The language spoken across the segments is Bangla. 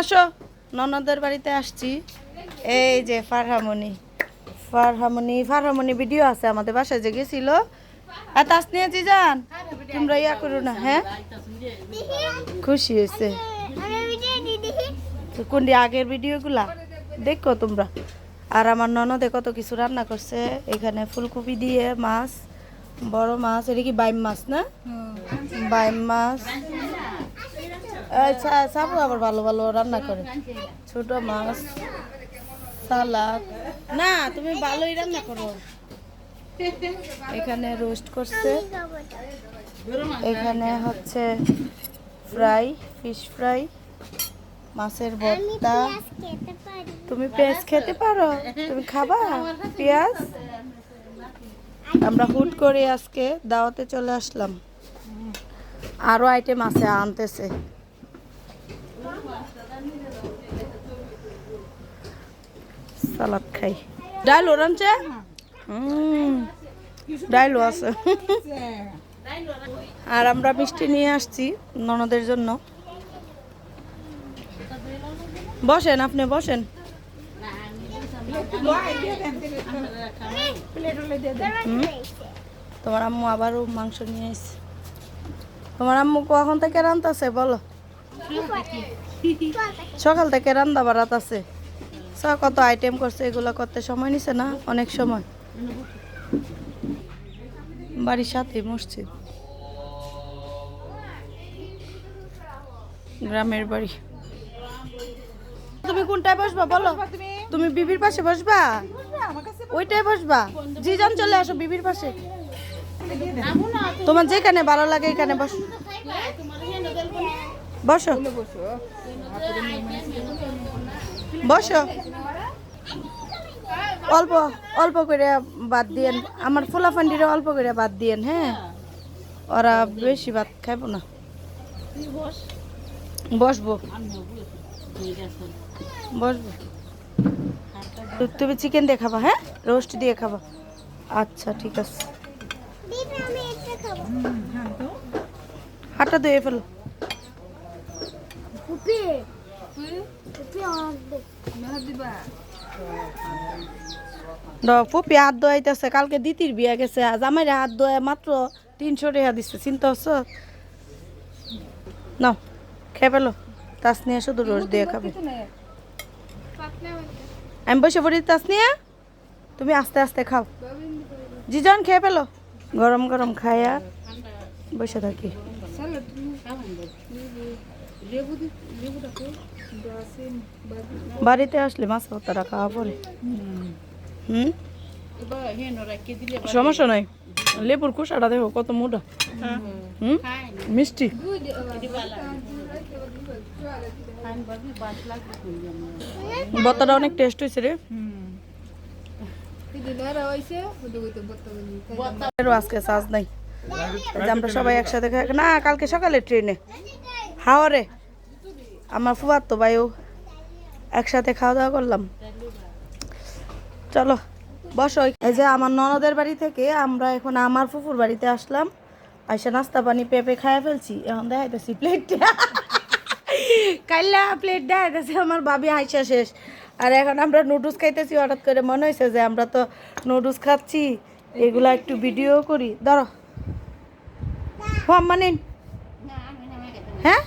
আসো, ননদের বাড়িতে আসছি। এই যে ফারহামনি ফারহামনি ফারহামনি ভিডিও আছে আমাদের বাসায় যে গেছিল। আর তাস নিয়েছি যান, তোমরা ইয়া করো না হ্যাঁ? খুশি হয়েছে। তো কোনটি আগের ভিডিওগুলা দেখো তোমরা। আর আমার ননদে কত কিছু রান্না করছে। এখানে ফুলকপি দিয়ে মাছ, বড় মাছ, এটা কি বাইম মাছ না? বাইম মাছ। সাবু আবার ভালো ভালো রান্না করে। ছোট মাছ সালাদ। না তুমি ভালোই রান্না করো। এখানে রোস্ট করছে। এখানে হচ্ছে ফ্রাই ফিশ ফ্রাই মাছের ভর্তা। তুমি পেঁয়াজ খেতে পারো? তুমি খাবা? পেঁয়াজ? আমরা হুট করে আজকে দাওয়াতে চলে আসলাম। আরও আইটেম আছে আনতেছে। সালাদ খাই। ডাল ওরানছে হুম ডাইলও আছে। আর আমরা মিষ্টি নিয়ে আসছি ননদের জন্য। বসেন আপনি বসেন। তোমার আম্মু আবারও মাংস নিয়ে এসছে তোমার আম্মু কখন থেকে রান্তাছে বলো? সকাল থেকে রান্না বাড়াত আছে। কত আইটেম করছে, এগুলো করতে সময় নিছে না? অনেক সময়। বাড়ির সাথে মসজিদ। গ্রামের বাড়ি। তুমি কোনটায় বসবা, বলো? তুমি বিবির পাশে বসবা? ওইটাই বসবা? জিজন চলে আসো বিবির পাশে। তোমার যেখানে ভালো লাগে, এখানে বস। বসো। বসো। অল্প অল্প করে বাদ দিয়েন। আমার ফোলাফান্ডিরে অল্প করে বাদ দিয়েন হ্যাঁ? ওরা বেশি ভাত খাইব না। বসবো। বসবো। তো তুমি চিকেন দিয়ে খাবা হ্যাঁ? রোস্ট দিয়ে খাবা। আচ্ছা ঠিক আছে। হাতটা ধুয়ে ফেলো। দ- ফুপি হাত ধোয়াইতেছে কালকে দিতির বিয়া গেছে আজ আমার হাত ধোয়া মাত্র তিনশো টাকা দিচ্ছে চিন্তা হচ্ছ? নাও খেয়ে পেল তাস নিয়ে শুধু রোজ দিয়ে খাবে। আমি বসে পড়ি তাস নিয়ে? তুমি আস্তে আস্তে খাও। জিজন খেয়ে পেল গরম গরম খায়া বসে থাকি। বাড়িতে। আসলে মাছ ভর্তাটা খাওয়া পরে। হুম? সমস্যা নাই। লেবুর কুসাটা দেখো কত মোটা। হুম? মিষ্টি। ভর্তাটা অনেক টেস্ট হয়েছে রে। আজকে সাজ নাই। আমরা সবাই একসাথে না কালকে সকালে ট্রেনে। হাওয়ারে আমার ফুয়ার তো ভাইও একসাথে খাওয়া দাওয়া করলাম। চলো, বসো। এই যে আমার ননদের বাড়ি থেকে আমরা এখন আমার ফুফুর বাড়িতে আসলাম। আইসা নাস্তা, পানি, পেঁপে খাইয়া ফেলছি। এখন দেখাইতেছি প্লেটটা কাইলা প্লেট দেখাইতেছি, আমার বাবি আইসা শেষ। আর এখন আমরা নুডলস খাইতেছি, হঠাৎ করে মনে হয়েছে যে আমরা তো নুডলস খাচ্ছি। এগুলা একটু ভিডিও করি। ধরো। মাম্মা নিন হ্যাঁ?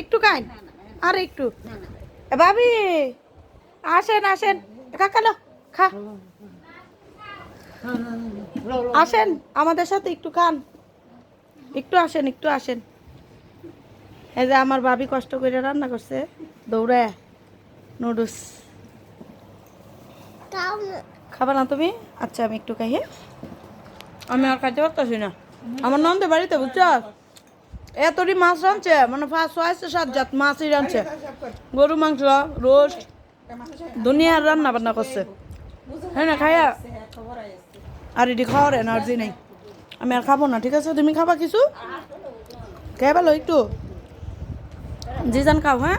একটু খাইন আর একটু। ভাবি, আসেন আসেন। কাকালো খা। আসেন, আমাদের সাথে একটু খান। একটু আসেন একটু আসেন। এই যে আমার ভাবি কষ্ট করে রান্না করছে। দৌড়ায় নুডলস। খাবা না তুমি? আচ্ছা আমি একটু খাই? আমি আর খাইতে পারতেছি না। আমার নন্দে বাড়িতে, বুঝছ? এতটি মাছ রাঁধছে? মানে ফার্স্ট ছয়শো সাত জাত মাছই রাঁধছে। গরু, মাংস, রোস্ট, দুনিয়ার রান্না বান্না করছে। হ্যাঁ না খাইয়া আর এটি খাওয়ার এনার্জি নেই। আমি আর খাব না, ঠিক আছে? তুমি খাবা কিছু? খেয়ে ভালো একটু। জিজান, খাও হ্যাঁ?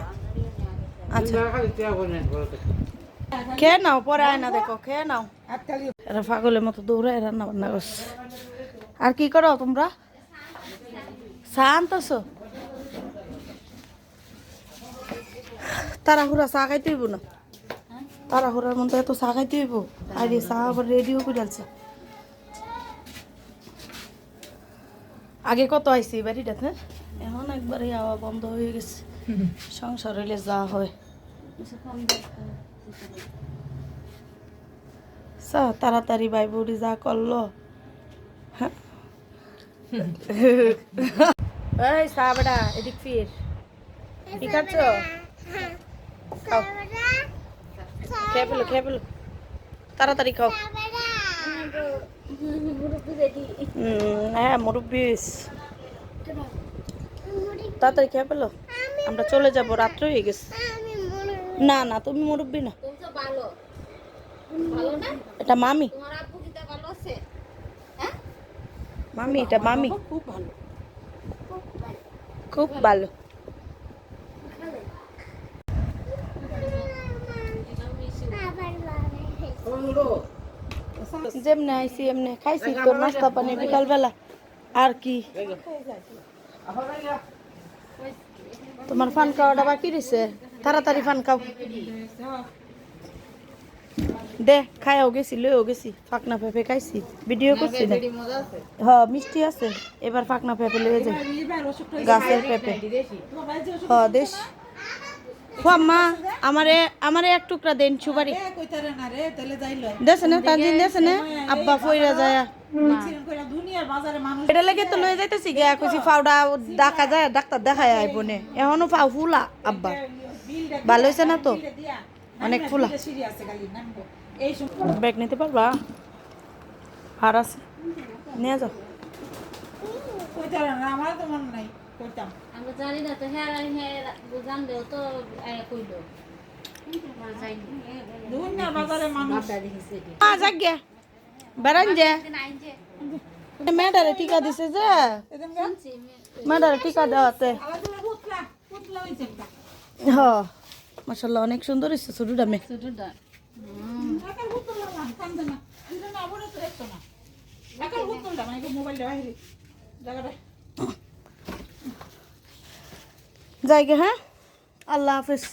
আচ্ছা। খেয়ে নাও, পরে আয় না, দেখো, খেয়ে নাও। এরা পাগলের মতো দৌড়ায় রান্না বান্না করছে। আর কি করো তোমরা? শান্ত তাড়াহুড়া চা খাইতে হইব না তাড়াহুড়ার মধ্যে এত চা খাইতে হইব আরে চা আবার রেডিও করে আলছে আগে কত আইছে এই বাড়িটাতে এখন একবারে আওয়া বন্ধ হয়ে গেছে সংসার হইলে যা হয় চা তাড়াতাড়ি ভাই বৌদি যা করল হ্যাঁ। এই বেটা এদিক ফির। ঠিক আছে খাও। খেয়ে ফেলো খেয়ে ফেলো। তাড়াতাড়ি খাও। হ্যাঁ মুরব্বিস তাড়াতাড়ি খেয়ে ফেলো। আমরা চলে যাব রাত্রে হয়ে গেছে। না না তুমি মুরব্বি না। এটা মামি। মামি এটা মামি। খুব ভালো। খুব ভালো। যেমনে আইসি এমনি খাইছি তোর নাস্তা পানি বিকালবেলা। আর কি? তোমার ফান খাওয়াটা বাকি রয়েছে তাড়াতাড়ি ফান খাও। দে খাইও গেছি লইও গেছি ফাঁকনা পেঁপে খাইছি। ভিডিও করছি না হ্যাঁ মিষ্টি আছে এবার ফাঁকনা পেঁপে লয়ে যাই। গাছের পেঁপে হ্যাঁ দেশ। মা আমারে আমারে এক টুকরা দেন সুপারি। এ কইতারে না যাইল দেছে না আব্বা ফইরা যায়। সিজন কইরা দুনিয়ার বাজারে মানুষ এটা লেগে তো লয়ে যাইতেছি গে কইছি ফাউডা দেখা যায় ডাক্তার দেখায় আইব নে। এখনও ফাউ ফুলা আব্বা। ভালো হয়েছে না তো? অনেক ফুলা। আছে এই সময় ব্যাগ নিতে পারবা? আর আছে। নিয়ে যাও। কইতারে না আমার তো নাই কইতাম। আমরা জানি তো জানলেও তো কইল। দুনিয়ার বাজারে মানুষ। মা যাক গে। বেড়ান যে। মেয়েটারে টিকা দিছে যে। মেয়েটারে টিকা দেওয়াতে। আবার মাসাল্লাহ অনেক সুন্দর হয়েছে ছোটটা মেয়ে। ছোটটা একার পুতলা না কান্দে না দুজন আবার তো দেখতো না একার পুতলটা মানে মোবাইলটা বাইরে জায়গাটা যাই গে হ্যাঁ? আল্লাহ হাফিজ।